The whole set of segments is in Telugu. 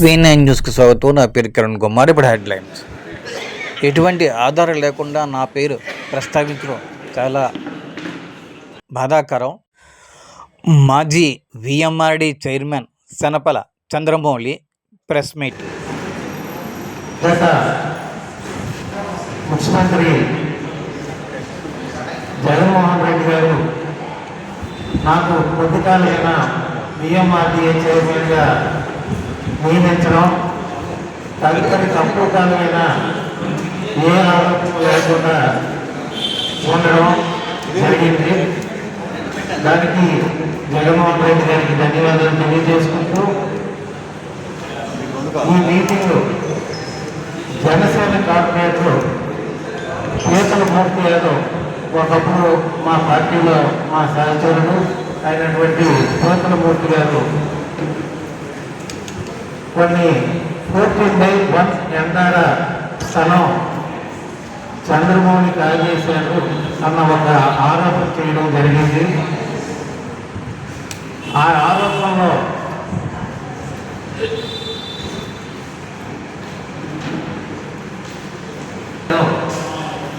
వీనైన్ న్యూస్కి స్వాగతం. నా పేరు కిరణ్ కుమార్. ఇప్పుడు హెడ్లైన్స్. ఎటువంటి ఆధారం లేకుండా నా పేరు ప్రస్తావించడం చాలా బాధాకరం. మాజీ VMRD chairman Sanapala Chandramouli press meet. గత ముఖ్యమంత్రి జగన్మోహన్ రెడ్డి గారు నాకు కొద్ది కాలమైన బిఎంఆర్డీఏ చైర్మన్గా నియమించడం తదుపరి తక్కువ కాలమైన ఏ ఆరోపణ లేకుండా ఉండడం జరిగింది. దానికి జగన్మోహన్ రెడ్డి గారికి ధన్యవాదాలు తెలియజేసుకుంటూ ఈ నీతి కేతల మూర్తి యాదవ్ ఒకప్పుడు మా పార్టీలో మా సహచరుడు అయినటువంటి కేతల మూర్తి గారు కొన్ని ఫోర్టీన్ బై వన్ ఎండార స్థలం చంద్రమౌళి కాజేశారు అన్న ఒక ఆరోపణ చేయడం జరిగింది. ఆ ఆరోపణలో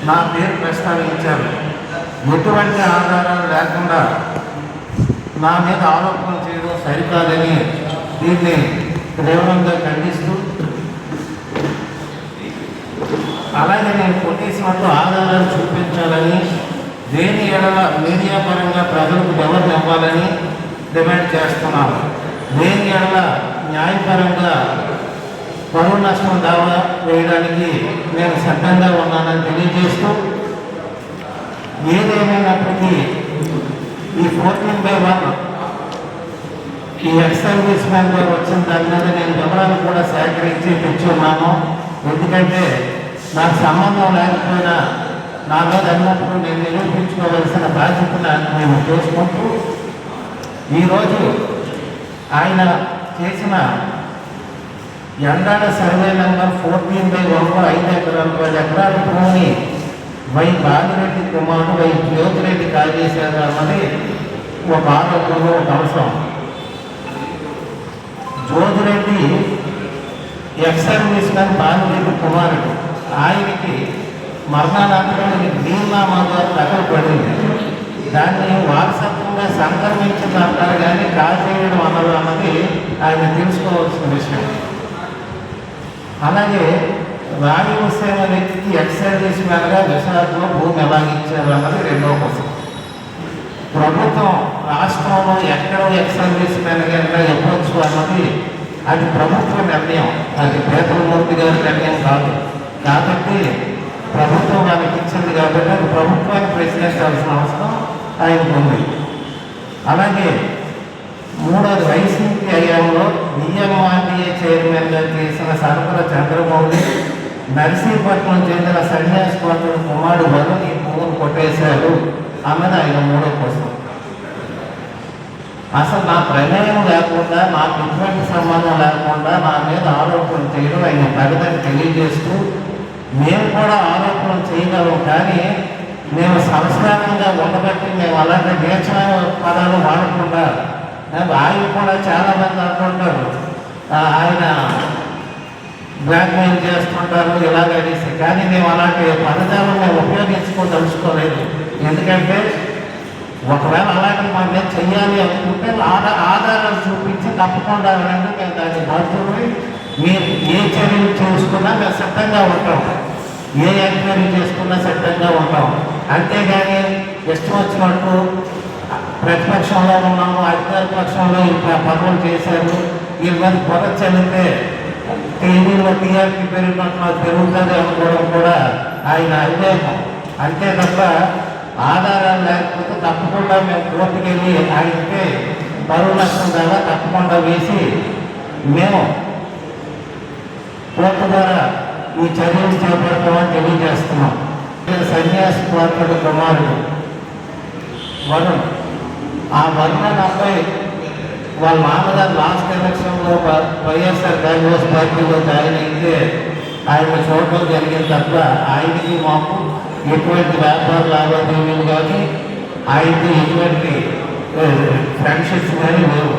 నా పేరు ప్రస్తావించారు ఎటువంటి ఆధారాలు లేకుండా నా మీద ఆరోపణలు చేయడం సరికాదని దీన్ని తీవ్రంగా ఖండిస్తూ అలాగే నేను కొన్నిసార్లు ఆధారాలు చూపించాలని దేని ఎడల మీడియా పరంగా ప్రజలకు ఎవరిని ఇవ్వాలని డిమాండ్ చేస్తున్నాను. దేని ఎడల న్యాయపరంగా పరువు నష్టం దావా వేయడానికి నేను సిద్ధంగా ఉన్నానని తెలియజేస్తూ ఏదేమైనప్పటికీ ఈ ఫోర్టీన్ బై వన్ ఈ ఎక్స్ సర్వీస్ మ్యాన్ గారు వచ్చిన దాని మీద నేను వివరాలు కూడా సేకరించి తెచ్చున్నాను. ఎందుకంటే నాకు సంబంధం లేకపోయినా నా మీద అన్నప్పుడు నేను నిరూపించుకోవలసిన బాధ్యతను మేము చేసుకుంటూ ఈరోజు ఆయన చేసిన Endada survey number fourteen by one ఐదు ఎకరాలు పది ఎకరాల భూమి వై బాగిరెడ్డి కుమారుడు వై జ్యోతిరెడ్డి కాజేశారు అన్నది ఒక ఆరోపణలో ఒక అంశం. Jyothireddy ex service man Bagireddy కుమారుడు. ఆయనకి మరణానంతరం బీమా ద్వారా దఖలు పడింది. దాన్ని వారసత్వంగా సంక్రమించింది అంటారు కానీ కాజేయడం అన్నది అన్నది ఆయన తెలుసుకోవాల్సిన విషయం. అలాగే రాగి హుస్సేన్ అనే వ్యక్తికి ఎక్సైజ్ సర్వీస్ మ్యాన్గా విశాఖలో భూమి ఎలా అన్నది రెండవ కోసం ప్రభుత్వం రాష్ట్రంలో ఎక్కడ ఎక్సైజ్ చేసి మ్యాన్గా ఇవ్వచ్చు అన్నది అది ప్రభుత్వ నిర్ణయం. అది పేదమూర్తి గారి నిర్ణయం కాదు. కాబట్టి ప్రభుత్వం వాళ్ళకి ఇచ్చింది కాబట్టి అది ప్రభుత్వాన్ని ప్రశ్నించాల్సిన అవసరం ఆయనకు ఉంది అలాగే మూడోది వైసీపీ హయాంలో బిఎంఆర్డీఏ చైర్మన్గా చేసిన సరఫరా చంద్రమౌళి నర్సీపట్నం చెందిన సన్యాసి కుమారుడు వరుణ్ ఈ పువ్వును కొట్టేశాడు. అన్నది ఆయన మూడో కోసం. అసలు నా ప్రమేయం లేకుండా నాకు ఎటువంటి సంబంధం లేకుండా నా మీద ఆరోపణలు చేయడం ఆయన ప్రగతిని తెలియజేస్తూ మేము కూడా ఆరోపణలు చేయగలం కానీ మేము సంస్కారంగా ఉండబట్టి మేము అలాంటి నీచమైన పదాలు వాడకుండా వాళ్ళు కూడా చాలా మంది అనుకుంటారు. ఆయన బ్లాక్మెయిల్ చేస్తుంటారు ఇలాగ అనేసి. కానీ మేము అలాంటి పదజాలం ఉపయోగించుకోదలుచుకోలేదు. ఎందుకంటే ఒకవేళ అలాంటి మా మీద చెయ్యాలి అనుకుంటే ఆధార ఆధారాలు చూపించి తప్పకుండా రండి మేము దాన్ని బాధ్యులు మీరు ఏ చర్యలు చేసుకున్నా మేము సిద్ధంగా ఉంటాం. ఏ ఎంక్వైరీ చేసుకున్నా సిద్ధంగా ఉంటాం. అంతేగాని ఇష్టం వచ్చినట్టు ప్రతిపక్షంలో ఉన్నాము అధికార పక్షంలో ఇంకా పనులు చేశారు. వీళ్ళ మీద పొర చల్లితే టీవీలో టీఆర్పీ పెరిగినట్లు పెరుగుతుంది అనుకోవడం కూడా ఆయన అవివేకం. అంతే తప్ప ఆధారాలు లేకపోతే తప్పకుండా మేము కోర్టుకు వెళ్ళి ఆయనకి బరువు నష్టం ద్వారా తప్పకుండా వేసి మేము కోర్టు ద్వారా ఈ చర్యలు చేపడతామని తెలియజేస్తున్నాం. సన్యాసి కోర్టుడు కుమారుడు వరుణ్. ఆ వర్ణన్ అబ్బాయి వాళ్ళ మామగారు లాస్ట్ ఎలక్షన్లో వైఎస్ఆర్ కాంగ్రెస్ పార్టీలో జాయిన్ అయితే ఆయన చూడటం జరిగింది తప్ప ఆయనకి మాకు ఎటువంటి వ్యాపార లావాదేవీలు కానీ ఆయనకి ఎటువంటి ఫ్రెండ్షిప్స్ కానీ లేవు.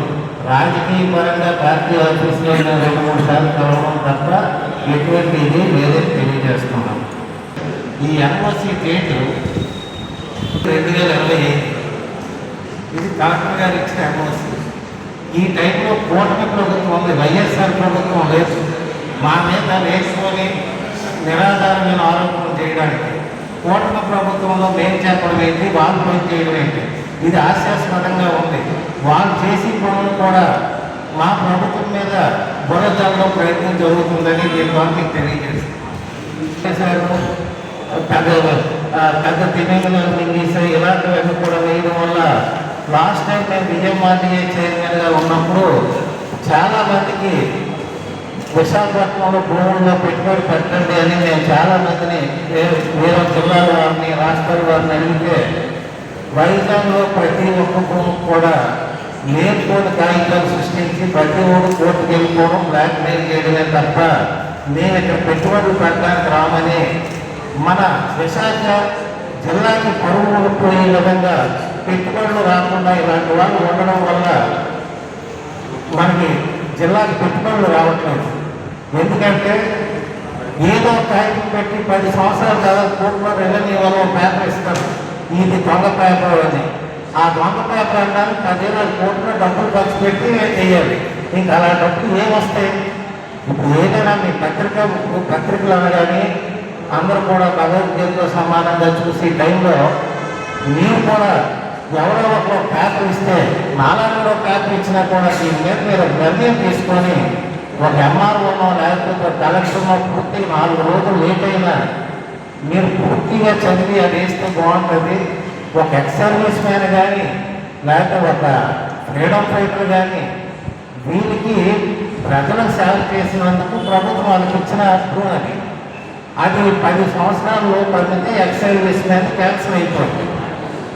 రాజకీయ పరంగా పార్టీ ఆఫీస్లో రెండు మూడు సార్లు కలవడం తప్ప ఎటువంటి ఇది లేదని తెలియజేస్తున్నాం ఈ ఎన్ఓసి డేట్ రెండు వేల ఇరవై ఐదు ఇది కలెక్టర్ గారు ఇచ్చిన ఎన్ఓసి ఈ టైంలో కూటమి ప్రభుత్వం ఉంది వైఎస్ఆర్ ప్రభుత్వం లేదు. మా మీద వేసుకొని నిరాధారమైన ఆరోపణలు చేయడానికి కూటమి ప్రభుత్వంలో మేం చేపడం ఏంటి వాళ్ళు పని చేయడం ఏంటి? ఇది హాస్యాస్పదంగా ఉంది. వాళ్ళు చేసి పనులు కూడా మా ప్రభుత్వం మీద బురదల్లో ప్రయత్నం జరుగుతుందని నేను ద్వారా తెలియజేస్తాను పెద్ద పెద్ద తినేగలు ఇలాంటివన్నీ కూడా వేయడం వల్ల లాస్ట్ టైం నేను విజయమార్టీఏ చైర్మన్గా ఉన్నప్పుడు చాలామందికి విశాఖపట్నంలో భూముల్లో పెట్టుబడి పెట్టండి అని నేను చాలా మందిని వేరే జిల్లాల వారిని రాష్ట్రాల వారిని అడిగితే వైజాగ్లో ప్రతి ఒక్క భూమి కూడా లేనిపోని కాగితాలు సృష్టించి ప్రతి ఒక్క కోర్టుకు వెళ్ళిపోవడం బ్లాక్మెయిల్ చేయడమే తప్ప నేను ఇక్కడ పెట్టుబడులు పెట్టడానికి రామని మన విశాఖ జిల్లాకి పరువులు పోయే విధంగా పెట్టుబడులు రాకుండా ఇలాంటి వాళ్ళు ఉండడం వల్ల మనకి జిల్లాకి పెట్టుబడులు రావట్లేదు. ఎందుకంటే ఏదో టైం పెట్టి పది సంవత్సరాలు తర్వాత కోర్టులో రెవెన్యూ వాళ్ళు పేపర్ ఇస్తారు. ఇది దొంగ పేపర్ అని. ఆ దొంగ పేపర్ అనడానికి పదివేల కోట్లు డబ్బులు ఖర్చు పెట్టి చేయాలి ఇంకా అలా డబ్బులు ఏమొస్తాయి ఇప్పుడు ఏదైనా మీ పత్రిక పత్రికలు అనగానే అందరూ కూడా భగవద్గీతతో సమానంగా చూసి టైంలో మీరు కూడా ఎవరో ఒకరు పేపర్ ఇస్తే నాలుగులో పేపర్ ఇచ్చినా కూడా దీని మీద మీరు నిర్ణయం తీసుకొని ఒక ఎంఆర్ఓనో లేకపోతే కలెక్టర్నో పూర్తి నాలుగు రోజులు లేట్ అయినా మీరు పూర్తిగా చదివి అది వేస్తే బాగుంటుంది. ఒక ఎక్స్ సర్వీస్ మ్యాన్ కానీ లేకపోతే ఒక ఫ్రీడమ్ ఫైటర్ కానీ వీరికి ప్రజలకు సేవ చేసినందుకు ప్రభుత్వం వాళ్ళకి ఇచ్చిన అర్థం అది అది పది సంవత్సరాలు పరిమితి ఎక్స్ సర్వీస్ మ్యాన్ క్యాన్సిల్ అయిపోతుంది.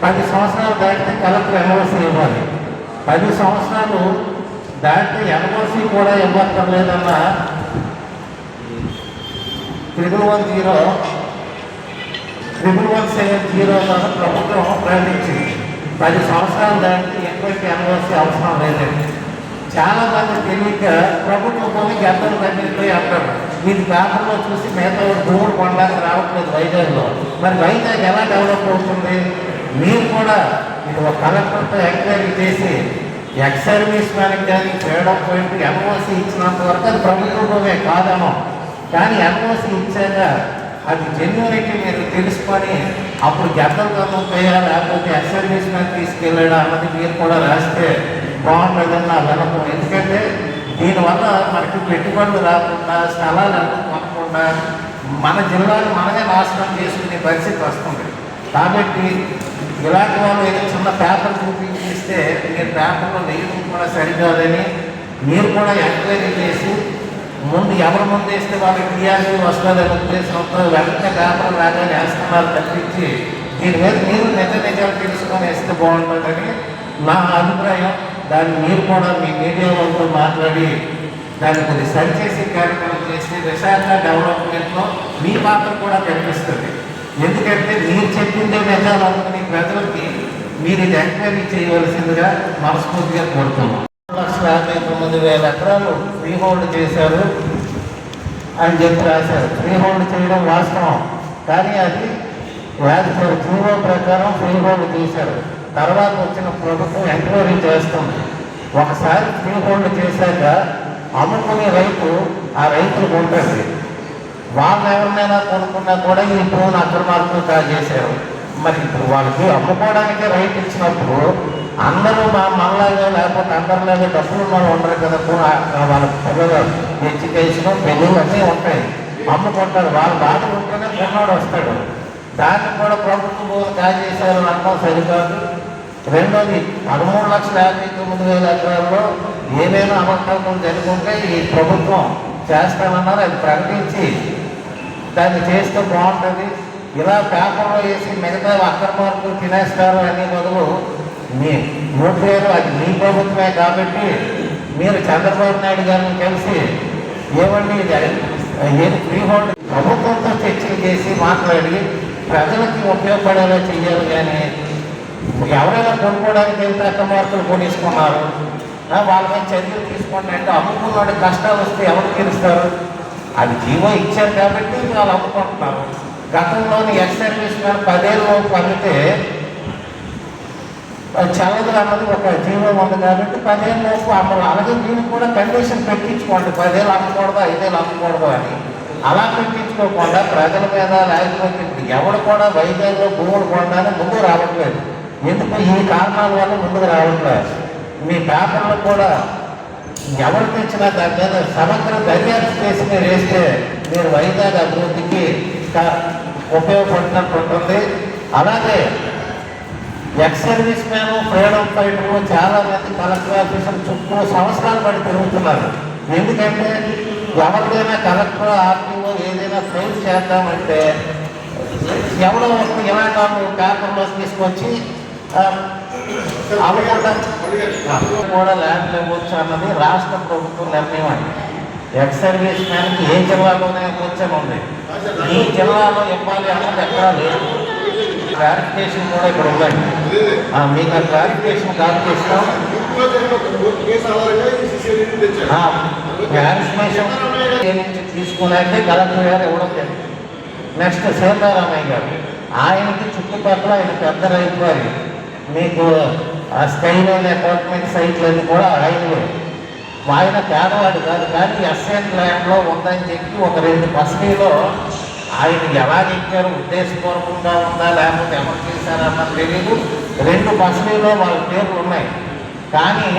పది సంవత్సరాలు దాటితే కలెక్టర్ ఎన్ఓసి ఇవ్వాలి. పది సంవత్సరాలు దాటితే ఎన్ఓసి కూడా ఇవ్వక్కర్లేదన్న triple one zero triple one seven zero ద్వారా ప్రభుత్వం ప్రకటించింది. పది సంవత్సరాలు దాటితే ఎటువంటి ఎన్ఓసి అవసరం లేదండి చాలామంది తెలియక ప్రభుత్వం కొన్ని గంటలు తగ్గిపోయి అంటారు. వీటి పేపర్లో చూసి మిగతా భూములు కొనడానికి రావట్లేదు వైజాగ్లో. మరి వైజాగ్ ఎలా డెవలప్ అవుతుంది? మీరు కూడా ఇది ఒక కలెక్టర్తో ఎంక్వైరీ చేసి ఎక్స్ సర్వీస్ మ్యాన్కి కానీ ఫ్రీడమ్ పాయింట్ ఎన్ఓసి ఇచ్చినంత వరకు అది ప్రభుత్వమే కాదేమో కానీ ఎన్ఓసి ఇచ్చాక అది జెన్యునిటీ మీరు తెలుసుకొని అప్పుడు గద్దలు గతం చేయాలి లేకపోతే ఎక్స్ సర్వీస్ మ్యాన్ తీసుకెళ్ళాడా అన్నది మీరు కూడా రాస్తే బాగుంటుందని నా వినపం ఎందుకంటే దీనివల్ల మనకి పెట్టుబడులు రాకుండా స్థలాలు కొనకుండా మన జిల్లాను మనమే నాశనం చేసుకునే పరిస్థితి వస్తుంది. కాబట్టి ఇలాంటి వాళ్ళు ఏదో చిన్న పేపర్ చూపించిస్తే మీరు పేపర్లో నెయ్యి కూడా సరికాదని మీరు కూడా ఎంక్వైరీ చేసి ముందు ఎవరు ముందు వేస్తే వాళ్ళకి టీఆర్పీ వస్తుందని ఉద్దేశంతో వెంటనే పేపర్ రాగానే వేస్తున్నారు తప్పించి దీని మీద మీరు నిజ నిజాలు తెలుసుకొని వేస్తే బాగుంటుందని నా అభిప్రాయం. దాన్ని మీరు కూడా మీ మీడియా వాళ్ళతో మాట్లాడి దాన్ని కొద్ది సరిచేసి కార్యక్రమం చేసి విశాఖ డెవలప్మెంట్లో మీ పాత్ర కూడా కనిపిస్తుంది. ఎందుకంటే మీరు చెప్పిందే నిజాలు ప్రజలకి మీరు ఇది ఎంక్వైరీ చేయవలసిందిగా మనస్ఫూర్తిగా కోరుతున్నాం. లక్షల యాభై తొమ్మిది వేల ఎకరాలు ఫ్రీ హోల్డ్ చేశారు అని చెప్పి రాశారు. ఫ్రీ హోల్డ్ చేయడం వాస్తవం. కానీ అది వ్యాధి జీవో ప్రకారం ఫ్రీ హోల్డ్ చేశారు. తర్వాత వచ్చిన ప్రభుత్వం ఎంక్వైరీ చేస్తుంది. ఒకసారి ఫ్రీ హోల్డ్ చేశాక అమ్ముకునే రైతు ఆ రైతులకు ఉంటుంది. వాళ్ళు ఎవరినైనా కొనుక్కున్నా కూడా ఈ భూమిని అక్రమార్కులు చేశారు. మరి ఇప్పుడు వాళ్ళకి అమ్ముకోవడానికి రైట్ ఇచ్చినప్పుడు అందరూ మా మనలాగా లేకపోతే అందరిలాగా డబ్బులు ఉన్న వాళ్ళు ఉండరు కదా భూ- వాళ్ళ పిల్లలు ఎడ్యుకేషన్ పెళ్ళిళ్ళు అన్నీ ఉంటాయి. అమ్ముకుంటారు. వాళ్ళు బాధ ఉంటేనే పిల్లవాడు వస్తాడు. దాన్ని కూడా ప్రభుత్వం భూమి కాజేశారు అనడం సరికాదు. రెండోది పదమూడు లక్షల యాభై తొమ్మిది వేల ఎకరాల్లో ఏమైనా అమకల్పం జరుగుతుంటే ఈ ప్రభుత్వం చేస్తామన్నారు అది ప్రకటించి దాన్ని చేస్తే బాగుంటుంది. ఇలా పేపర్లో వేసి మిగతా అక్రమార్కులు తినేస్తారు అనే బదులు మీ నోటి అది మీ ప్రభుత్వమే కాబట్టి మీరు చంద్రబాబు నాయుడు గారిని కలిసి ఏమండి ఇది ఏది ఫ్రీ హోల్డ్? ప్రభుత్వంతో చర్చలు చేసి మాట్లాడి ప్రజలకి ఉపయోగపడేలా చేయాలి కానీ ఎవరైనా కొనుక్కోవడానికి వెళ్తే అక్క మార్కులు కొనేసుకున్నారు. వాళ్ళ మీద చర్యలు తీసుకోండి అంటే అమ్ముకున్నాడు కష్టాలు వస్తే ఎవరు తీరుస్తారు? అది జీవో ఇచ్చారు కాబట్టి వాళ్ళు అమ్ముకుంటున్నారు గతంలోని ఎక్స్ సర్వీస్ మ్యాన్ పదేళ్ళు పండితే చల్లదు అన్నది ఒక జీవం ఉంది కాబట్టి పదేళ్ళ లోపు అమ్మలు అలాగే దీనికి కూడా కండిషన్ పెట్టించుకోండి. పదేళ్ళు అమ్మకూడదు ఐదేళ్ళు అమ్మకూడదు అని. అలా పెట్టించుకోకుండా ప్రజల మీద లేకపోతే ఎవడు కూడా వైద్యంలో భూములు కొనడానికి ముందుకు రావట్లేదు. ఎందుకు? ఈ కారణాల వల్ల ముందుకు రావట్లేదు. మీ పేపర్లు కూడా ఎవరు తెచ్చినా దాని మీద సమగ్ర దర్యాప్తు చేసి మీరు వేస్తే మీరు వైజాగ్ అభివృద్ధికి ఉపయోగపడినట్టు ఉంటుంది అలాగే ఎక్స్ సర్వీస్ మ్యాన్ ఫ్రీడమ్ ఫైటర్లు చాలా మంది కలెక్టర్ ఆఫీసులు చుట్టూ సంవత్సరాలు పడి తిరుగుతున్నారు. ఎందుకంటే ఎవరిదైనా కలెక్టర్ ఆర్టీఓ ఏదైనా ఫైల్ చేద్దామంటే ఎవరో ఒకరు ఇలాంటి వాళ్ళు పేపర్లో తీసుకొచ్చి కూడా ల్యాండ్ ఇవ్వచ్చు అన్నది రాష్ట్ర ప్రభుత్వం నిర్ణయం అండి ఎక్స్ సర్వీస్ మ్యాన్కి ఏ జిల్లాలోనే కూర్చొని ఉంది. ఈ జిల్లాలో ఇవ్వాలి అన్నది ఎక్కడా లేదు. క్లారిఫికేషన్ కూడా ఇక్కడ ఉందండి. మీకు ఆ క్లారిఫికేషన్ కాల్పిస్తాం క్లారిఫికేషన్ నుంచి తీసుకున్నాకే కలెక్టర్ గారు ఇవ్వడం జరిగింది. నెక్స్ట్ సీతారామయ్య గారు. ఆయనకి చుట్టుపక్కల ఆయన పెద్ద రైతు వారి మీకు ఆ స్కైలైన్ అపార్ట్మెంట్ సైట్లన్నీ కూడా ఆయనవే ఆయన పేదవాడు కాదు కానీ ఎస్ఎన్ ల్యాండ్లో ఉందని చెప్పి ఒక రెండు బస్సులో ఆయన ఎలా ఇచ్చారు ఉద్దేశపూర్వకంగా ఉందా లేకపోతే ఎవరు చేశారన్నది తెలియదు రెండు బస్సులలో వాళ్ళ పేర్లు ఉన్నాయి. కానీ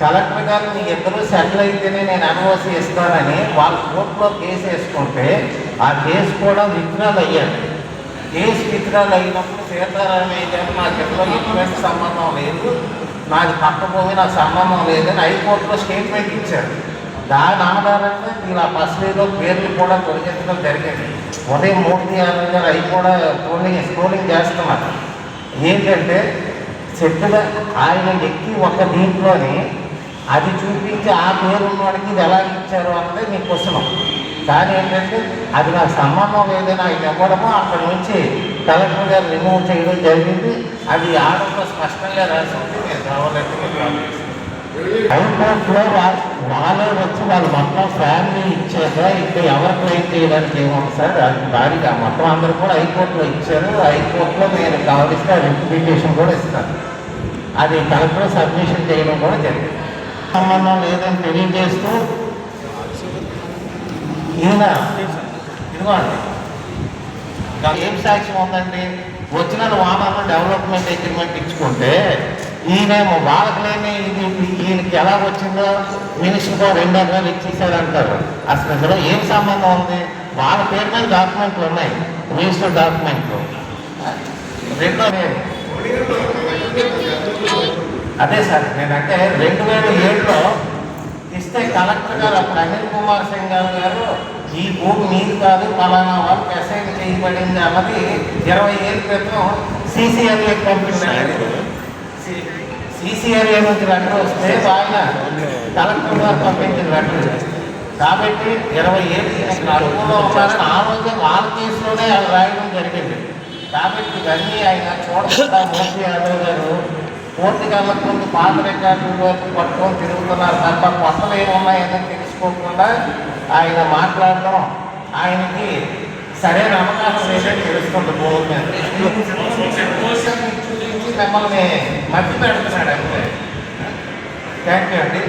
కలెక్టర్ గారు మీ ఇద్దరు సెటిల్ అయితేనే నేను అనుమతి ఇస్తానని వాళ్ళ కోర్టులో కేసు వేసుకుంటే ఆ కేసు కూడా విత్డ్రాల్ అయ్యాడు. కేసు విత్డ్రాల్ అయినప్పుడు సీతారామయ్య గారు నాకు ఇందులో ఎటువంటి సంబంధం లేదు. నాకు పక్క భూమి నాకు సంబంధం లేదని హైకోర్టులో స్టేట్మెంట్ ఇచ్చారు. దాని ఆధారంగా మీరు ఆ బస్సులో పేర్లు కూడా తొలగించడం జరిగింది. ఉదయం మూర్తి యాదవ్ గారు అవి కూడా స్క్రోలింగ్ స్క్రోలింగ్ చేస్తున్నారు. ఏంటంటే చెట్టుగా ఆయన ఎక్కి ఒక దీంట్లోని అది చూపించి ఆ పేరు ఉన్నవాడికి ఇది ఎలా ఇచ్చారు అన్నది మీ క్వశ్చన్. కానీ ఏంటంటే అది నాకు సంబంధం ఏదైనా ఆయన ఇవ్వడము అక్కడ నుంచి కలెక్టర్ గారు రిమూవ్ చేయడం జరిగింది. అది ఆడంలో స్పష్టంగా రాసి ఉంది నేను కావాలంటే హైకోర్టులో వాళ్ళే వచ్చి వాళ్ళు మొత్తం ఫ్యామిలీ ఇచ్చారు ఇంకా ఎవరు క్లెయిమ్ చేయడానికి ఏమో సార్? అది భారీగా మొత్తం అందరూ కూడా హైకోర్టులో ఇచ్చారు. హైకోర్టులో నేను కావలిస్తే ఆ కూడా ఇస్తాను అది కలెక్టర్ సబ్మిషన్ చేయడం కూడా జరిగింది. సంబంధం లేదని తెలియజేస్తూ ఈయన ఇదిగోండి. దాని ఏం సాక్ష్యం ఉందండి? వచ్చిన వామన డెవలప్మెంట్ అగ్రిమెంట్ ఇచ్చుకుంటే ఈయనేమో వాళ్ళకి లేని ఇది ఈయనకి ఎలా వచ్చిందో మినిస్టర్గా రెండు ఎకరాలు ఇచ్చేసారంటారు అసలు ఇందులో ఏం సంబంధం ఉంది? వాళ్ళ పేరు మీద డాక్యుమెంట్లు ఉన్నాయి. మినిస్టర్ డాక్యుమెంట్లు. రెండో అదే సార్ నేనంటే రెండు వేల ఏడులో ఇస్తే కలెక్టర్ గారు అప్పుడు అనిల్ కుమార్ సింగ్ గారు గారు ఈ భూమి నీది కాదు ఫలానా వాళ్ళకి అసైన్ చేయబడింది అన్నది ఇరవై ఏళ్ళ క్రితం సీసీఆర్ఏకి పంపించారు సీసీఆర్ఏ నుంచి లెటర్ వస్తే ఆయన కలెక్టర్ గారు పంపించిన లెటర్ కాబట్టి ఇరవై ఏళ్ళు ఈయనకి ఉన్నారని ఆ రోజు వాళ్ళ కేసులోనే రాయడం జరిగింది. కాబట్టి ఇవన్నీ ఆయన చూడకుండా మోసీ యాదవ్ గారు పూర్తిగా ముందు పాత రికార్డుల పట్టుకొని తిరుగుతున్నారు తప్ప కొత్తలు ఏమున్నాయని తెలుసుకోకుండా ఆయన మాట్లాడడం ఆయనకి సరైన అవకాశం లేదని తెలుస్తుంది భూమి మీద. చూపించి మిమ్మల్ని మధ్య పెడుతున్నాడు అంతే. థ్యాంక్ యూ అండి.